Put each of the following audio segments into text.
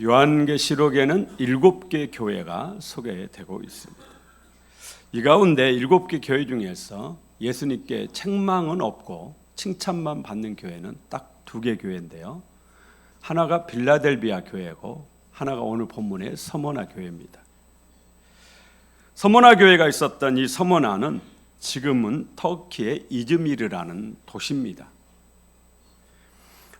요한계시록에는 일곱 개 교회가 소개되고 있습니다. 이 가운데 일곱 개 교회 중에서 예수님께 책망은 없고 칭찬만 받는 교회는 딱 두 개 교회인데요. 하나가 빌라델비아 교회고 하나가 오늘 본문의 서머나 교회입니다. 서머나 교회가 있었던 이 서머나는 지금은 터키의 이즈미르라는 도시입니다.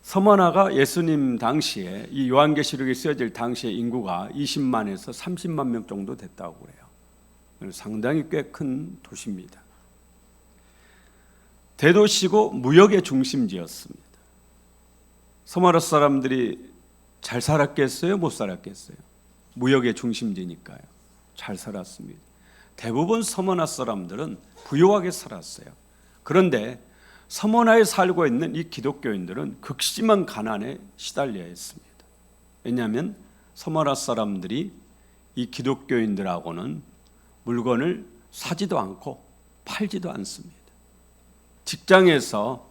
서머나가 예수님 당시에 이 요한계시록이 쓰여질 당시의 인구가 20만에서 30만 명 정도 됐다고 그래요. 상당히 꽤 큰 도시입니다. 대도시고 무역의 중심지였습니다. 서머나 사람들이 잘 살았겠어요? 못 살았겠어요? 무역의 중심지니까요. 잘 살았습니다. 대부분 서머나 사람들은 부유하게 살았어요. 그런데 서머나에 살고 있는 이 기독교인들은 극심한 가난에 시달려야 했습니다. 왜냐하면 서머나 사람들이 이 기독교인들하고는 물건을 사지도 않고 팔지도 않습니다. 직장에서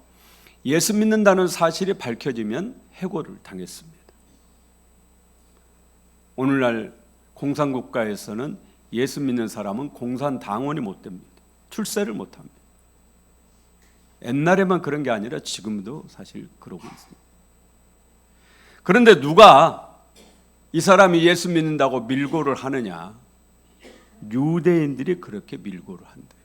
예수 믿는다는 사실이 밝혀지면 해고를 당했습니다. 오늘날 공산국가에서는 예수 믿는 사람은 공산당원이 못 됩니다. 출세를 못 합니다. 옛날에만 그런 게 아니라 지금도 사실 그러고 있습니다. 그런데 누가 이 사람이 예수 믿는다고 밀고를 하느냐? 유대인들이 그렇게 밀고를 한다.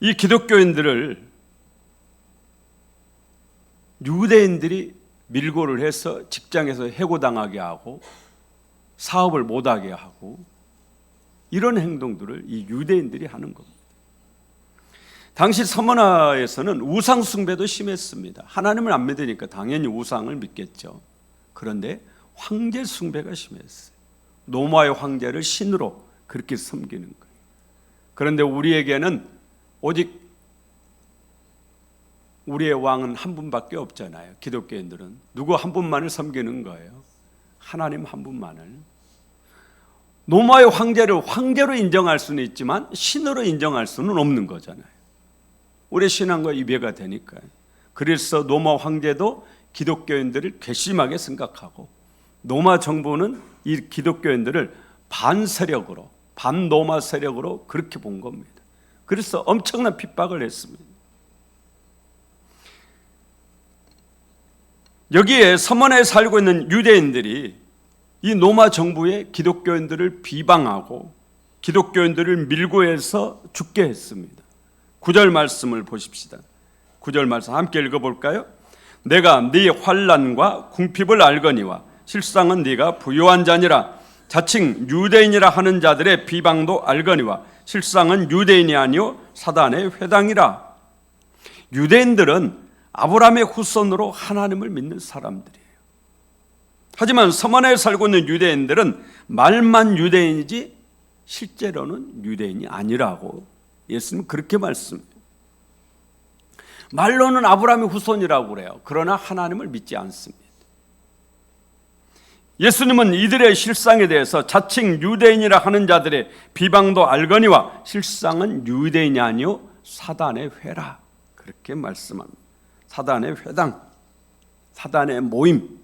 이 기독교인들을 유대인들이 밀고를 해서 직장에서 해고당하게 하고 사업을 못하게 하고 이런 행동들을 이 유대인들이 하는 겁니다. 당시 서머나에서는 우상 숭배도 심했습니다. 하나님을 안 믿으니까 당연히 우상을 믿겠죠. 그런데 황제 숭배가 심했어요. 노마의 황제를 신으로 그렇게 섬기는 거예요. 그런데 우리에게는 오직 우리의 왕은 한 분밖에 없잖아요. 기독교인들은 누구 한 분만을 섬기는 거예요. 하나님 한 분만을. 노마의 황제를 황제로 인정할 수는 있지만 신으로 인정할 수는 없는 거잖아요. 우리 신앙과 이배가 되니까요. 그래서 노마 황제도 기독교인들을 괘씸하게 생각하고 노마 정부는 이 기독교인들을 반세력으로 반노마 세력으로 그렇게 본 겁니다. 그래서 엄청난 핍박을 했습니다. 여기에 서머나에 살고 있는 유대인들이 이 노마 정부의 기독교인들을 비방하고 기독교인들을 밀고 해서 죽게 했습니다. 9절 말씀을 보십시다. 9절 말씀 함께 읽어 볼까요? 내가 네 환란과 궁핍을 알거니와 실상은 네가 부요한 자니라 자칭 유대인이라 하는 자들의 비방도 알거니와 실상은 유대인이 아니요 사단의 회당이라. 유대인들은 아브라함의 후손으로 하나님을 믿는 사람들이에요. 하지만 서만에 살고 있는 유대인들은 말만 유대인이지 실제로는 유대인이 아니라고 예수님 그렇게 말씀해요. 말로는 아브라함의 후손이라고 그래요. 그러나 하나님을 믿지 않습니다. 예수님은 이들의 실상에 대해서 자칭 유대인이라 하는 자들의 비방도 알거니와 실상은 유대인이 아니요 사단의 회라 그렇게 말씀합니다. 사단의 회당, 사단의 모임.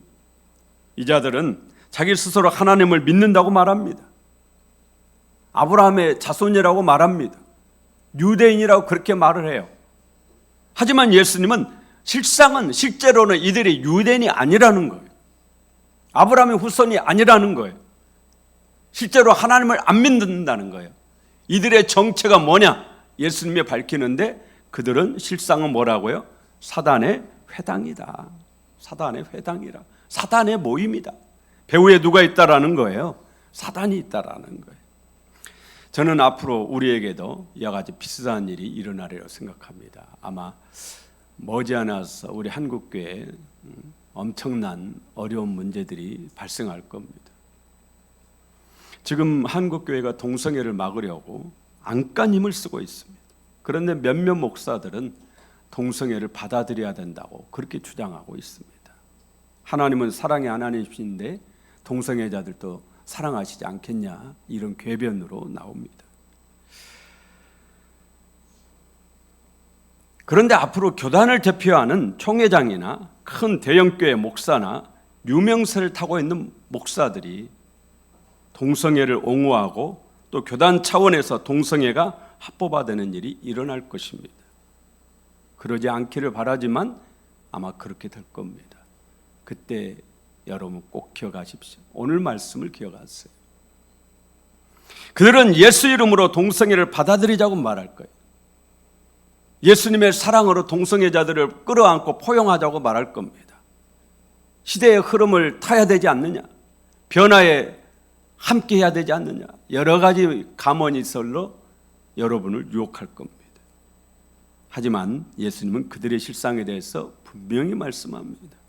이 자들은 자기 스스로 하나님을 믿는다고 말합니다. 아브라함의 자손이라고 말합니다. 유대인이라고 그렇게 말을 해요. 하지만 예수님은 실상은 실제로는 이들이 유대인이 아니라는 거예요. 아브라함의 후손이 아니라는 거예요. 실제로 하나님을 안 믿는다는 거예요. 이들의 정체가 뭐냐? 예수님이 밝히는데 그들은 실상은 뭐라고요? 사단의 회당이다. 사단의 회당이라. 사단의 모임이다. 배후에 누가 있다라는 거예요? 사단이 있다라는 거예요. 저는 앞으로 우리에게도 이와 같이 비슷한 일이 일어나리라고 생각합니다. 아마 머지않아서 우리 한국교회 엄청난 어려운 문제들이 발생할 겁니다. 지금 한국 교회가 동성애를 막으려고 안간 힘을 쓰고 있습니다. 그런데 몇몇 목사들은 동성애를 받아들여야 된다고 그렇게 주장하고 있습니다. 하나님은 사랑의 하나님이신데 동성애자들도 사랑하시지 않겠냐 이런 궤변으로 나옵니다. 그런데 앞으로 교단을 대표하는 총회장이나 큰 대형교회 목사나 유명세를 타고 있는 목사들이 동성애를 옹호하고 또 교단 차원에서 동성애가 합법화되는 일이 일어날 것입니다. 그러지 않기를 바라지만 아마 그렇게 될 겁니다. 그때 여러분 꼭 기억하십시오. 오늘 말씀을 기억하세요. 그들은 예수 이름으로 동성애를 받아들이자고 말할 거예요. 예수님의 사랑으로 동성애자들을 끌어안고 포용하자고 말할 겁니다. 시대의 흐름을 타야 되지 않느냐? 변화에 함께 해야 되지 않느냐? 여러 가지 감언이설로 여러분을 유혹할 겁니다. 하지만 예수님은 그들의 실상에 대해서 분명히 말씀합니다.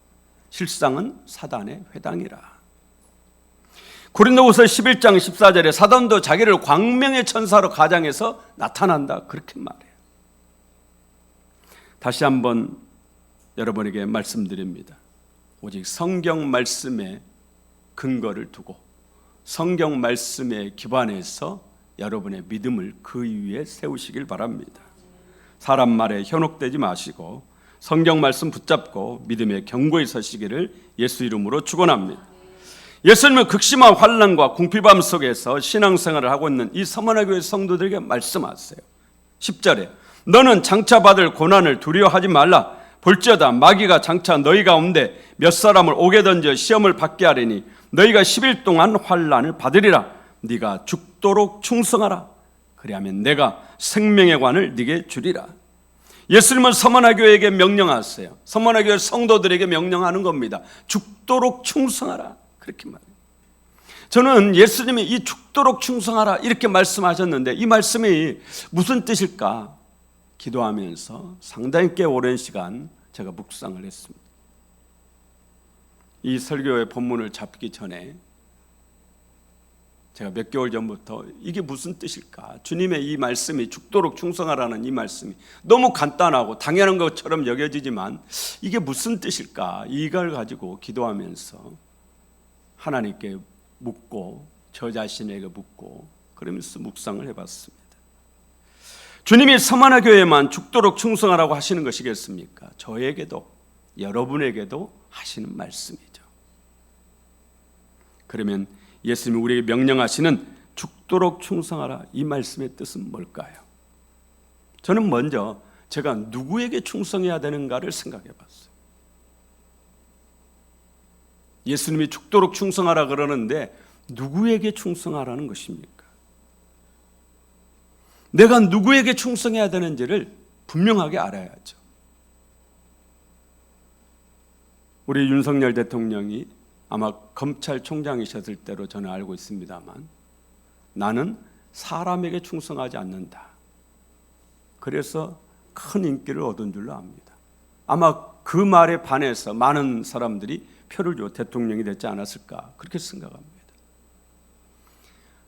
실상은 사단의 회당이라. 고린도후서 11장 14절에 사단도 자기를 광명의 천사로 가장해서 나타난다 그렇게 말해요. 다시 한번 여러분에게 말씀드립니다. 오직 성경 말씀에 근거를 두고 성경 말씀에 기반해서 여러분의 믿음을 그 위에 세우시길 바랍니다. 사람 말에 현혹되지 마시고 성경 말씀 붙잡고 믿음의 경고에 서시기를 예수 이름으로 축원합니다. 예수님은 극심한 환란과 궁핍함 속에서 신앙생활을 하고 있는 이 서머나 교회 성도들에게 말씀하세요. 10절에 너는 장차 받을 고난을 두려워하지 말라. 볼지어다 마귀가 장차 너희 가운데 몇 사람을 오게 던져 시험을 받게 하리니 너희가 10일 동안 환란을 받으리라. 네가 죽도록 충성하라. 그리하면 내가 생명의 관을 네게 주리라. 예수님은 서머나 교회에게 명령하세요. 서머나 교회 성도들에게 명령하는 겁니다. 죽도록 충성하라. 그렇게 말해요. 저는 예수님이 이 죽도록 충성하라 이렇게 말씀하셨는데 이 말씀이 무슨 뜻일까 기도하면서 상당히 꽤 오랜 시간 제가 묵상을 했습니다. 이 설교의 본문을 잡기 전에 제가 몇 개월 전부터 이게 무슨 뜻일까? 주님의 이 말씀이 죽도록 충성하라는 이 말씀이 너무 간단하고 당연한 것처럼 여겨지지만 이게 무슨 뜻일까? 이걸 가지고 기도하면서 하나님께 묻고 저 자신에게 묻고 그러면서 묵상을 해봤습니다. 주님이 서만화 교회만 죽도록 충성하라고 하시는 것이겠습니까? 저에게도 여러분에게도 하시는 말씀이죠. 그러면 예수님이 우리에게 명령하시는 죽도록 충성하라 이 말씀의 뜻은 뭘까요? 저는 먼저 제가 누구에게 충성해야 되는가를 생각해 봤어요. 예수님이 죽도록 충성하라 그러는데 누구에게 충성하라는 것입니까? 내가 누구에게 충성해야 되는지를 분명하게 알아야죠. 우리 윤석열 대통령이 아마 검찰총장이셨을 때로 저는 알고 있습니다만 나는 사람에게 충성하지 않는다. 그래서 큰 인기를 얻은 줄로 압니다. 아마 그 말에 반해서 많은 사람들이 표를 줘 대통령이 됐지 않았을까 그렇게 생각합니다.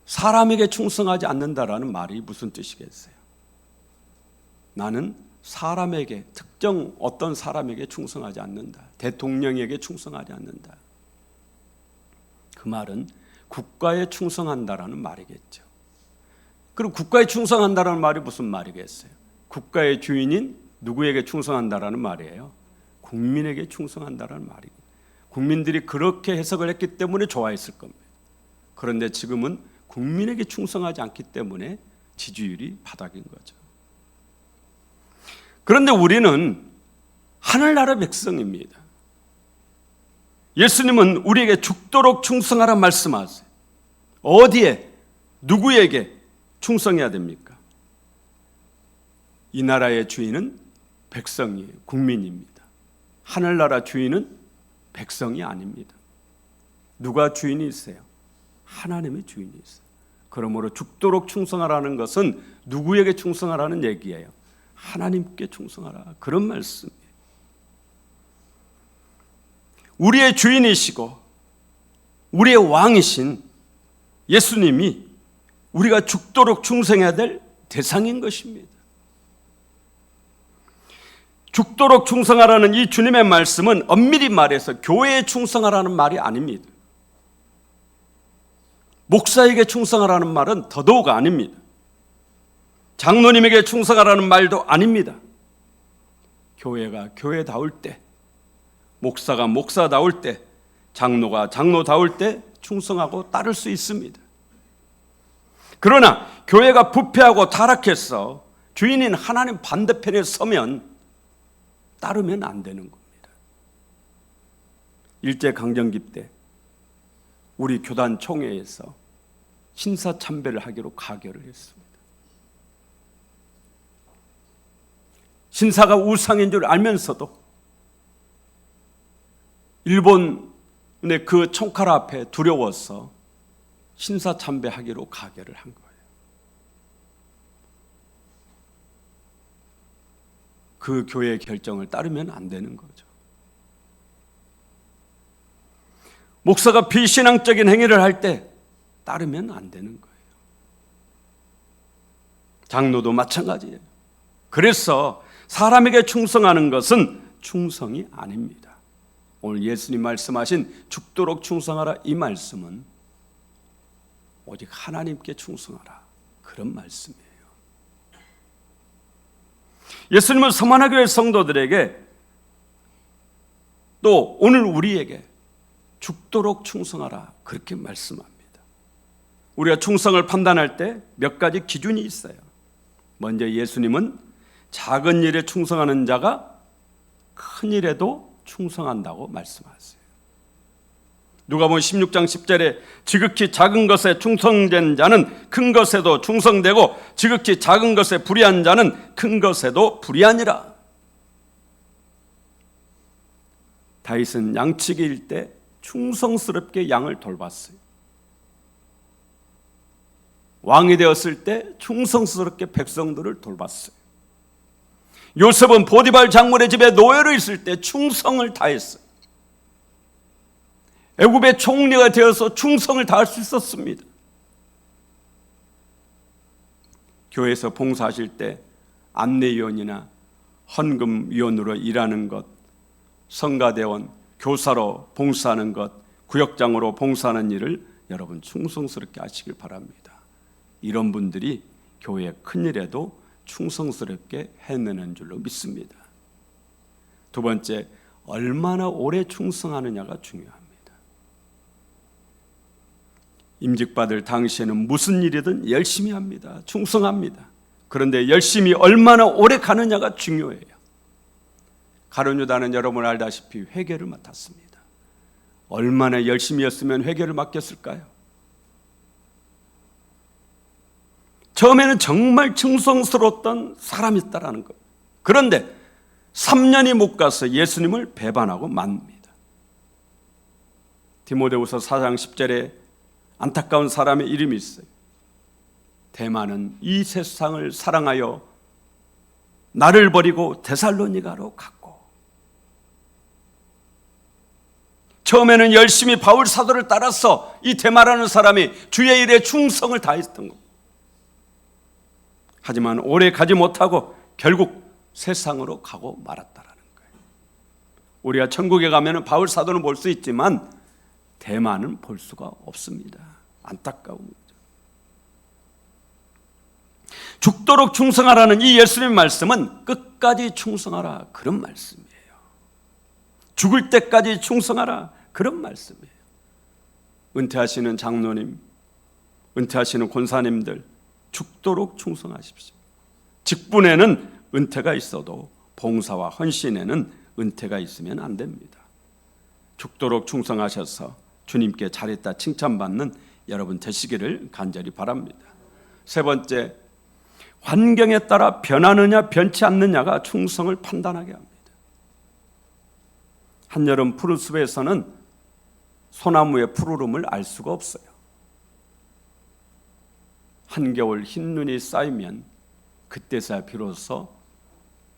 사람에게 충성하지 않는다라는 말이 무슨 뜻이겠어요? 나는 사람에게 특정 어떤 사람에게 충성하지 않는다. 대통령에게 충성하지 않는다. 그 말은 국가에 충성한다라는 말이겠죠. 그럼 국가에 충성한다라는 말이 무슨 말이겠어요? 국가의 주인인 누구에게 충성한다라는 말이에요. 국민에게 충성한다라는 말이고 국민들이 그렇게 해석을 했기 때문에 좋아했을 겁니다. 그런데 지금은 국민에게 충성하지 않기 때문에 지지율이 바닥인 거죠. 그런데 우리는 하늘나라 백성입니다. 예수님은 우리에게 죽도록 충성하라 말씀하세요. 어디에 누구에게 충성해야 됩니까? 이 나라의 주인은 백성이에요. 국민입니다. 하늘나라 주인은 백성이 아닙니다. 누가 주인이 있어요? 하나님의 주인이 있어요. 그러므로 죽도록 충성하라는 것은 누구에게 충성하라는 얘기예요? 하나님께 충성하라. 그런 말씀이에요. 우리의 주인이시고 우리의 왕이신 예수님이 우리가 죽도록 충성해야 될 대상인 것입니다. 죽도록 충성하라는 이 주님의 말씀은 엄밀히 말해서 교회에 충성하라는 말이 아닙니다. 목사에게 충성하라는 말은 더더욱 아닙니다. 장로님에게 충성하라는 말도 아닙니다. 교회가 교회다울 때, 목사가 목사다울 때, 장로가 장로다울 때 충성하고 따를 수 있습니다. 그러나 교회가 부패하고 타락해서 주인인 하나님 반대편에 서면 따르면 안 되는 겁니다. 일제 강점기 때 우리 교단 총회에서 신사 참배를 하기로 가결을 했습니다. 신사가 우상인 줄 알면서도 일본의 그 총칼 앞에 두려워서 신사 참배하기로 가결을 한 거예요. 그 교회의 결정을 따르면 안 되는 거죠. 목사가 비신앙적인 행위를 할 때 따르면 안 되는 거예요. 장로도 마찬가지예요. 그래서 사람에게 충성하는 것은 충성이 아닙니다. 오늘 예수님 말씀하신 죽도록 충성하라 이 말씀은 오직 하나님께 충성하라 그런 말씀이에요. 예수님은 서만화교회 성도들에게 또 오늘 우리에게 죽도록 충성하라 그렇게 말씀합니다. 우리가 충성을 판단할 때 몇 가지 기준이 있어요. 먼저 예수님은 작은 일에 충성하는 자가 큰 일에도 충성한다고 말씀하세요. 누가 보면 16장 10절에 지극히 작은 것에 충성된 자는 큰 것에도 충성되고 지극히 작은 것에 불의한 자는 큰 것에도 불의하니라. 다윗은 양치기일 때 충성스럽게 양을 돌봤어요. 왕이 되었을 때 충성스럽게 백성들을 돌봤어요. 요셉은 보디발 장물의 집에 노예로 있을 때 충성을 다했어요. 애굽의 총리가 되어서 충성을 다할 수 있었습니다. 교회에서 봉사하실 때 안내위원이나 헌금위원으로 일하는 것, 성가대원, 교사로 봉사하는 것, 구역장으로 봉사하는 일을 여러분 충성스럽게 하시길 바랍니다. 이런 분들이 교회 큰 일에도 충성스럽게 해내는 줄로 믿습니다. 두 번째, 얼마나 오래 충성하느냐가 중요합니다. 임직받을 당시에는 무슨 일이든 열심히 합니다. 충성합니다. 그런데 열심히 얼마나 오래 가느냐가 중요해요. 가룟유다는 여러분 알다시피 회계를 맡았습니다. 얼마나 열심히 했으면 회계를 맡겼을까요? 처음에는 정말 충성스러웠던 사람이었다라는 것. 그런데 3년이 못 가서 예수님을 배반하고 맙니다. 디모데후서 4장 10절에 안타까운 사람의 이름이 있어요. 대만은 이 세상을 사랑하여 나를 버리고 데살로니가로 갔고 처음에는 열심히 바울 사도를 따라서 이 대마라는 사람이 주의 일에 충성을 다했던 것. 하지만 오래 가지 못하고 결국 세상으로 가고 말았다라는 거예요. 우리가 천국에 가면은 바울 사도는 볼 수 있지만 대만은 볼 수가 없습니다. 안타까운. 죽도록 충성하라는 이 예수님 말씀은 끝까지 충성하라 그런 말씀이에요. 죽을 때까지 충성하라 그런 말씀이에요. 은퇴하시는 장로님, 은퇴하시는 권사님들 죽도록 충성하십시오. 직분에는 은퇴가 있어도 봉사와 헌신에는 은퇴가 있으면 안 됩니다. 죽도록 충성하셔서 주님께 잘했다 칭찬받는 여러분 되시기를 간절히 바랍니다. 세 번째, 환경에 따라 변하느냐 변치 않느냐가 충성을 판단하게 합니다. 한여름 푸르숲에서는 소나무의 푸르름을 알 수가 없어요. 한겨울 흰 눈이 쌓이면 그때서야 비로소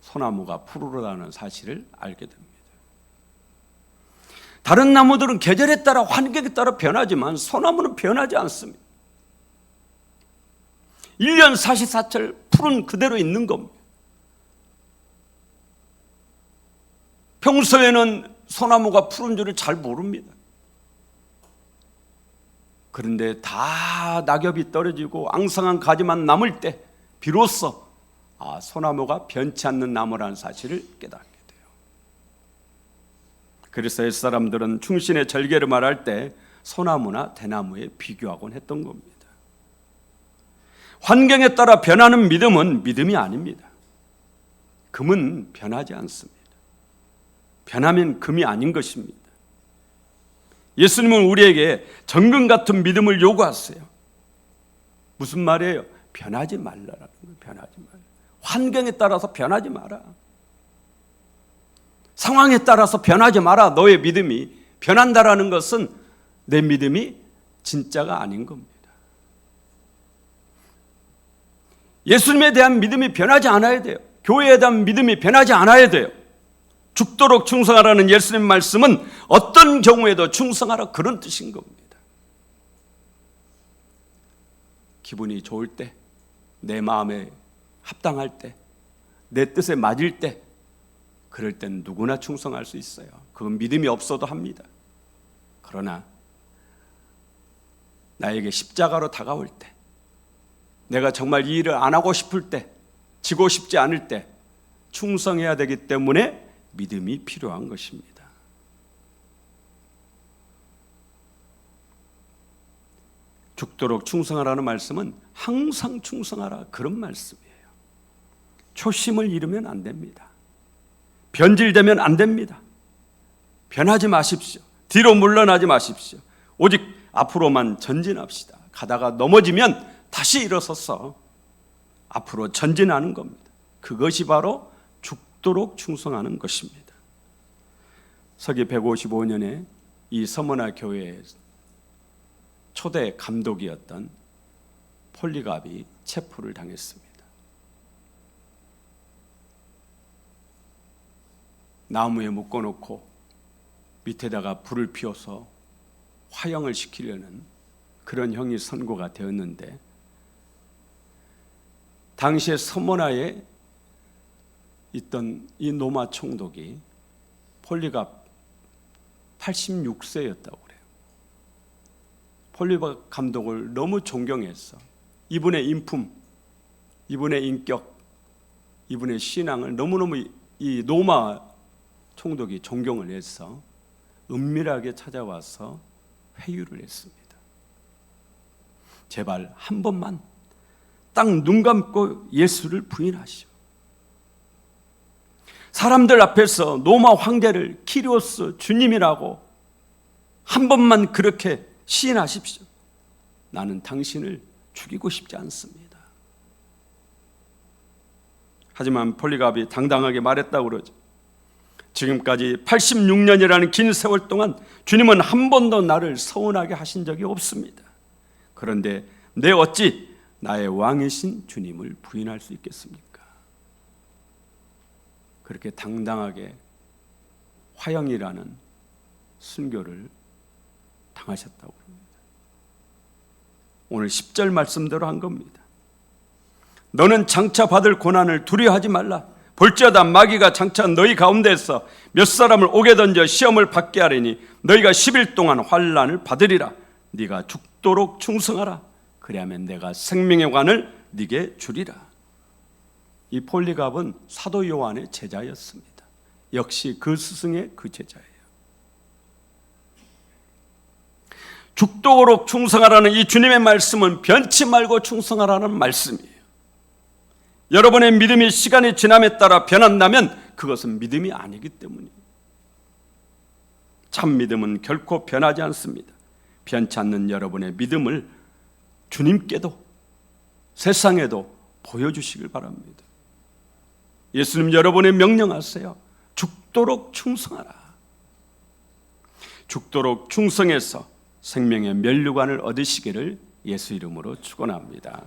소나무가 푸르르다는 사실을 알게 됩니다. 다른 나무들은 계절에 따라 환경에 따라 변하지만 소나무는 변하지 않습니다. 1년 44철 푸른 그대로 있는 겁니다. 평소에는 소나무가 푸른 줄을 잘 모릅니다. 그런데 다 낙엽이 떨어지고 앙상한 가지만 남을 때 비로소 아, 소나무가 변치 않는 나무라는 사실을 깨닫게 됩니다. 그래서 옛사람들은 충신의 절개를 말할 때 소나무나 대나무에 비교하곤 했던 겁니다. 환경에 따라 변하는 믿음은 믿음이 아닙니다. 금은 변하지 않습니다. 변하면 금이 아닌 것입니다. 예수님은 우리에게 정금 같은 믿음을 요구하세요. 무슨 말이에요? 변하지 말라라는 거예요. 변하지 말라. 환경에 따라서 변하지 마라. 상황에 따라서 변하지 마라. 너의 믿음이 변한다라는 것은 내 믿음이 진짜가 아닌 겁니다. 예수님에 대한 믿음이 변하지 않아야 돼요. 교회에 대한 믿음이 변하지 않아야 돼요. 죽도록 충성하라는 예수님 말씀은 어떤 경우에도 충성하라 그런 뜻인 겁니다. 기분이 좋을 때, 내 마음에 합당할 때, 내 뜻에 맞을 때, 그럴 땐 누구나 충성할 수 있어요. 그건 믿음이 없어도 합니다. 그러나 나에게 십자가로 다가올 때, 내가 정말 이 일을 안 하고 싶을 때, 지고 싶지 않을 때 충성해야 되기 때문에 믿음이 필요한 것입니다. 죽도록 충성하라는 말씀은 항상 충성하라 그런 말씀이에요. 초심을 잃으면 안 됩니다. 변질되면 안 됩니다. 변하지 마십시오. 뒤로 물러나지 마십시오. 오직 앞으로만 전진합시다. 가다가 넘어지면 다시 일어서서 앞으로 전진하는 겁니다. 그것이 바로 죽도록 충성하는 것입니다. 서기 155년에 이 서머나 교회의 초대 감독이었던 폴리갑이 체포를 당했습니다. 나무에 묶어놓고 밑에다가 불을 피워서 화형을 시키려는 그런 형이 선고가 되었는데 당시에 서머나에 있던 이 노마 총독이 폴리갑 86세였다고 그래요. 폴리갑 감독을 너무 존경했어. 이분의 인품, 이분의 인격, 이분의 신앙을 너무너무 이 노마 총독이 존경을 해서 은밀하게 찾아와서 회유를 했습니다. 제발 한 번만 딱 눈 감고 예수를 부인하시오. 사람들 앞에서 노마 황제를 키리오스 주님이라고 한 번만 그렇게 시인하십시오. 나는 당신을 죽이고 싶지 않습니다. 하지만 폴리갑이 당당하게 말했다고 그러죠. 지금까지 86년이라는 긴 세월 동안 주님은 한 번도 나를 서운하게 하신 적이 없습니다. 그런데 내 어찌 나의 왕이신 주님을 부인할 수 있겠습니까? 그렇게 당당하게 화형이라는 순교를 당하셨다고 합니다. 오늘 10절 말씀대로 한 겁니다. 너는 장차 받을 고난을 두려워하지 말라. 볼지어다 마귀가 장차 너희 가운데서 몇 사람을 오게 던져 시험을 받게 하리니 너희가 10일 동안 환란을 받으리라. 네가 죽도록 충성하라. 그리하면 내가 생명의 관을 네게 주리라. 이 폴리갑은 사도 요한의 제자였습니다. 역시 그 스승의 그 제자예요. 죽도록 충성하라는 이 주님의 말씀은 변치 말고 충성하라는 말씀이에요. 여러분의 믿음이 시간이 지남에 따라 변한다면 그것은 믿음이 아니기 때문이에요. 참 믿음은 결코 변하지 않습니다. 변치 않는 여러분의 믿음을 주님께도 세상에도 보여주시길 바랍니다. 예수님 여러분의 명령하세요. 죽도록 충성하라. 죽도록 충성해서 생명의 면류관을 얻으시기를 예수 이름으로 축원합니다.